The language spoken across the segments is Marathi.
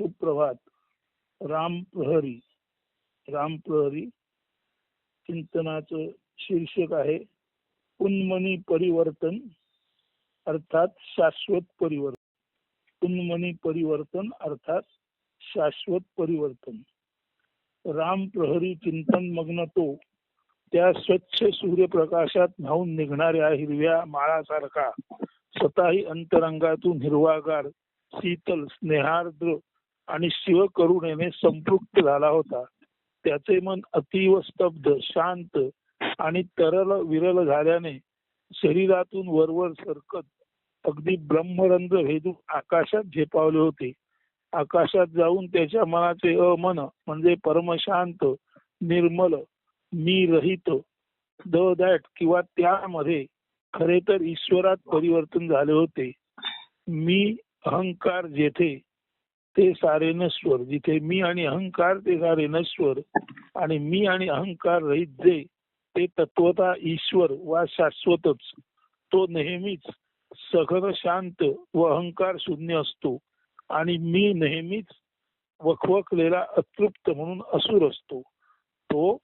सुप्रभात. राम प्रहरी. राम प्रहरी चिंतनाचं शीर्षक आहे उन्मनी परिवर्तन अर्थात शाश्वत परिवर्तन. उन्मनी परिवर्तन अर्थात शाश्वत परिवर्तन. राम प्रहरी चिंतन मग्न तो त्या स्वच्छ सूर्यप्रकाशात धावून निघणाऱ्या हिरव्या माळासारखा स्वतःही अंतरंगातून हिरवागार शीतल स्नेहार्द्र आणि शिव करुणेने संपृक्त झाला होता. त्याचे मन अतीव स्तब्ध शांत आणि तरल विरल झाल्याने शरीरातून वरवर सरकत अगदी ब्रह्मरंध्र भेदून आकाशात झेपावले होते. आकाशात जाऊन त्याच्या मनाचे अमन म्हणजे परमशांत निर्मल मी रहित द दॅट किंवा त्यामध्ये खरे तर ईश्वरात परिवर्तन झाले होते. मी अहंकार जेथे ते सारे नश्वर जिथे मी आणि अहंकार ते सारे नश्वर आणि मी आणि अहंकार रहित जे ते तत्वता ईश्वर वा शाश्वतच. तो नेहमीच सघन शांत व अहंकार शून्य असतो आणि मी नेहमीच वखवकलेला अतृप्त म्हणून असुर असतो. तो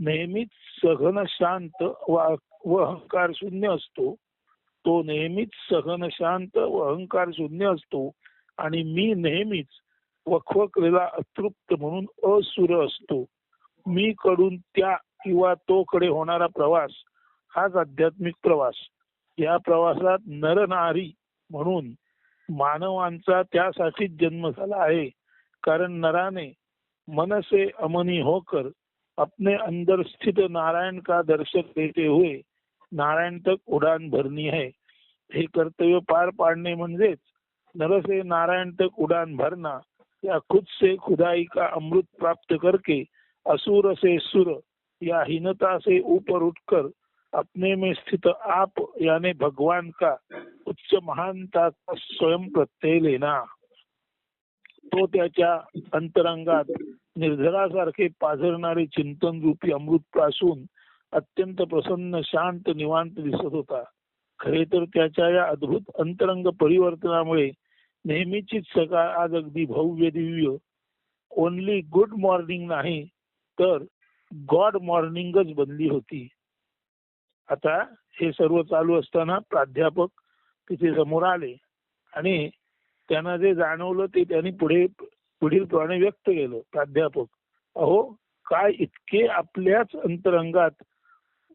नेहमीच सघन शांत व अहंकार शून्य असतो. तो नेहमीच सघन शांत व अहंकार शून्य असतो. आणि मी नेहमीच वखवकलेला अतृप्त म्हणून असुर असतो. मी कडून त्या किंवा तो कडे होणारा प्रवास हाच आध्यात्मिक प्रवास. या प्रवासात नरनारी म्हणून मानवांचा त्यासाठीच जन्म झाला आहे. कारण नराने मनसे अमनी होकर अपने अंदर स्थित नारायण का दर्शक देते हुए नारायण तक उडान भरणी है. हे कर्तव्य पार पाडणे म्हणजेच नरसे नारायण तक उडान भरना या खुद से खुदाई का अमृत प्राप्त करके असुर से सुर या हीनता से ऊपर उठकर अपने में स्थित आप यानी भगवान का उच्च महानता का स्वयं प्रत्यय लेना। तो त्याच्या अंतरंगात निर्धरासारखे पाझरणारे चिंतन रूपी अमृत पासून अत्यंत प्रसन्न शांत निवांत दिसत होता. खरे तर त्याच्या या अद्भुत अंतरंग परिवर्तनामुळे नेहमीचीच सकाळ आज अगदी भव्य दिव्य ओनली गुड मॉर्निंग नाही तर गॉड मॉर्निंगच बनली होती. आता हे सर्व चालू असताना प्राध्यापक तिथे समोर आले आणि त्यांना जे जाणवलं ते त्यांनी पुढे पुढील प्रमाणे व्यक्त केलं. प्राध्यापक अहो काय इतके आपल्याच अंतरंगात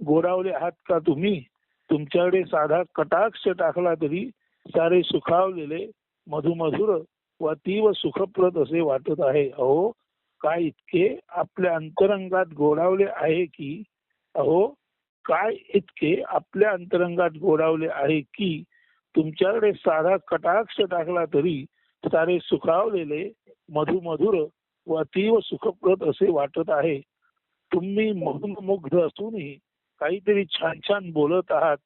गोडावले आहात का तुम्ही? तुमच्याकडे साधा कटाक्ष टाकला तरी सारे सुखावलेले मधुमधुर व तीव सुखप्रद असे वाटत आहे. अहो काय इतके आपल्या अंतरंगात गोडावले आहे की अहो काय इतके आपल्या अंतरंगात गोडावले आहे की तुमच्याकडे साधा कटाक्ष टाकला तरी सारे सुखावलेले मधुमधुर व अतीव सुखप्रद असे वाटत आहे. तुम्ही मुग्ध असूनही काहीतरी छान छान बोलत आहात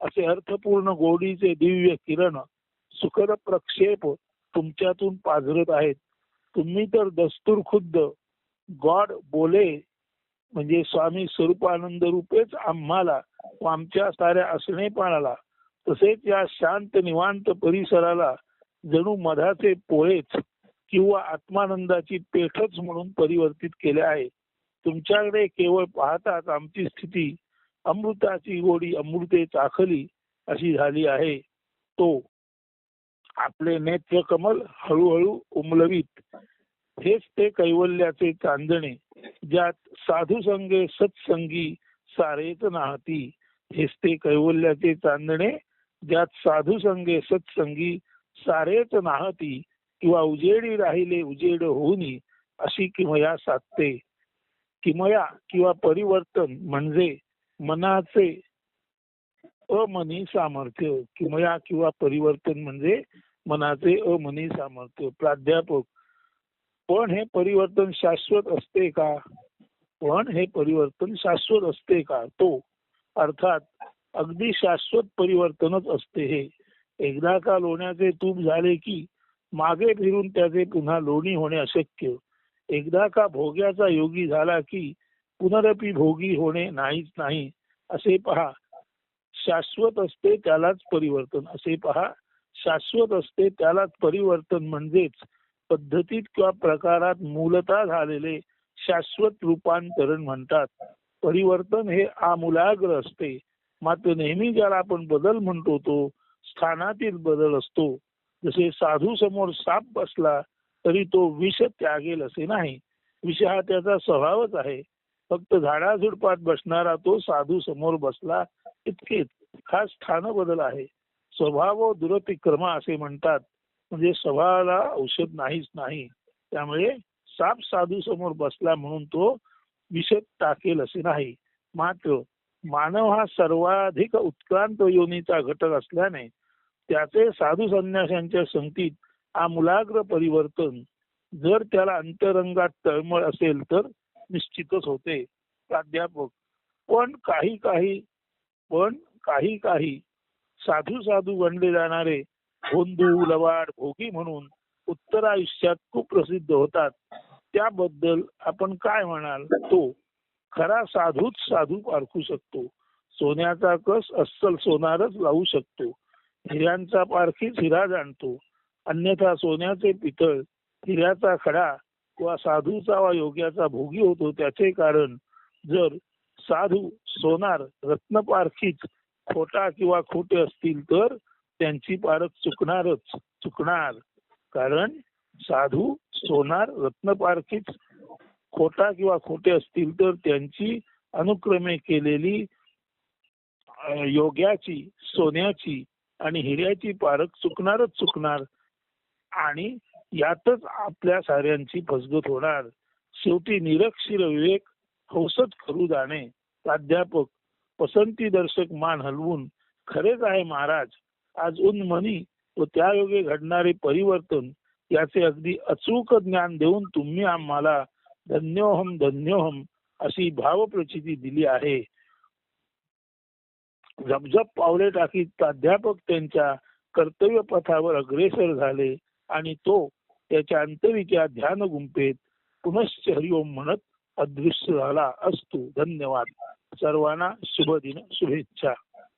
असे अर्थपूर्ण गोडीचे दिव्य किरण सुखद प्रक्षेप तुमच्यातून पाझरत आहेत. तुम्ही तर दस्तूर खुद्द. गॉड बोले म्हणजे स्वामी स्वरूपानंद रूपेच आम्हाला व आमच्या साऱ्या असणेपणाला तसेच या शांत निवांत परिसराला जणू मधाचे पोळेच किंवा आत्मानंदाची पेठच म्हणून परिवर्तित केले आहे. तुमच्याकडे केवळ पाहताच आमची स्थिती अमृताची गोडी अमृते चाखली अशी झाली आहे. तो आपले नेत्य कमल हळूहळू उमलवीत. हेच ते कैवल्याचे चांदणे ज्यात साधू संगे सत्संगी सारेच नाहती. हेच ते कैवल्याचे चांदणे ज्यात साधू संगे सत्संगी सारेच नाहती. किंवा उजेडी राहिले उजेड होऊनी अशी किमया साधते. किमया किंवा परिवर्तन म्हणजे मनाचे अमनी सामर्थ्य. किमया किंवा परिवर्तन म्हणजे मनाचे अमनी सामर्थ्य प्राध्यापक. पण हे परिवर्तन शाश्वत असते का? पण हे परिवर्तन शाश्वत असते का? तो अर्थात अगदी शाश्वत परिवर्तनच असते हे. एकदा का लोण्याचे तूप झाले की मागे फिरून त्याचे पुन्हा लोणी होणे अशक्य. एकदा का भोग्याचा योगी झाला की पुनरपी भोगी होणे नाहीच नाही असे पहा. शाश्वत असते त्यालाच परिवर्तन असे पहा. शाश्वत असते त्यालाच परिवर्तन म्हणजेच पद्धतीत किंवा प्रकारात मूलतः झालेले शाश्वत रूपांतरण म्हणतात. परिवर्तन हे आमूलाग्र असते. मात्र नेहमी ज्याला आपण बदल म्हणतो तो स्थानातील बदल असतो. जसे साधू समोर साप बसला तरी तो विष त्यागेल असे नाही. विष हा त्याचा स्वभावच आहे. फक्त झाडाझुडपात बसणारा तो साधू समोर बसला इतकेच. हा स्थान बदल आहे. स्वभाव दुरतिक्रम असे म्हणतात. म्हणजे स्वभावाला औषध नाहीच नाही. त्यामुळे साप साधू समोर बसला म्हणून तो विषद टाकेल असे नाही. मात्र मानव हा सर्वाधिक उत्क्रांत योनीचा घटक असल्याने त्याचे साधू संन्याशांच्या संगतीत आमूलाग्र परिवर्तन जर त्याला अंतरंगात तळमळ असेल तर निश्चितच होते. प्राध्यापक पण काही काही पण काही काही साधू साधू गणले जाणारे होंदू लवाड भोगी म्हणून उत्तर आयुष्यात खूप प्रसिद्ध होतात. त्याबद्दल आपण काय म्हणाल? तो खरा साधूच साधू पारखू शकतो. सोन्याचा कस अस्सल सोनारच लावू शकतो. हिऱ्यांचा पारखीच हिरा जाणतो. अन्यथा सोन्याचे पितळ हिऱ्याचा खडा किंवा साधूचा वा योग्याचा भोगी होतो त्याचे कारण जर साधू सोनार रत्नपारखीच खोटा किंवा खोटे असतील तर त्यांची पारख चुकणारच चुकणार. कारण साधू सोनार रत्नपारखीच खोटा किंवा खोटे असतील तर त्यांची अनुक्रमे केलेली योग्याची सोन्याची आणि हिऱ्याची पारख चुकणारच चुकणार आणि यातच आपल्या साऱ्यांची फसगत होणार. शेवटी निरक्षीर विवेक हौसत करू जाणे. प्राध्यापक पसंती दर्शक मान हलवून खरेच आहे महाराज आज उन्मनी व त्यायोगे घडणारे परिवर्तन याचे अगदी अचूक ज्ञान देऊन तुम्ही आम्हाला धन्योहम धन्योहम अशी भावप्रचिती दिली आहे. झपझप पावले टाकीत प्राध्यापक त्यांच्या कर्तव्य पथावर अग्रेसर झाले आणि तो त्याच्या अंतरीच्या ध्यान गुंपेत पुनश्च हरिओम म्हणत अदृश्य झाला असतो. धन्यवाद. सर्वांना शुभ दिन शुभेच्छा.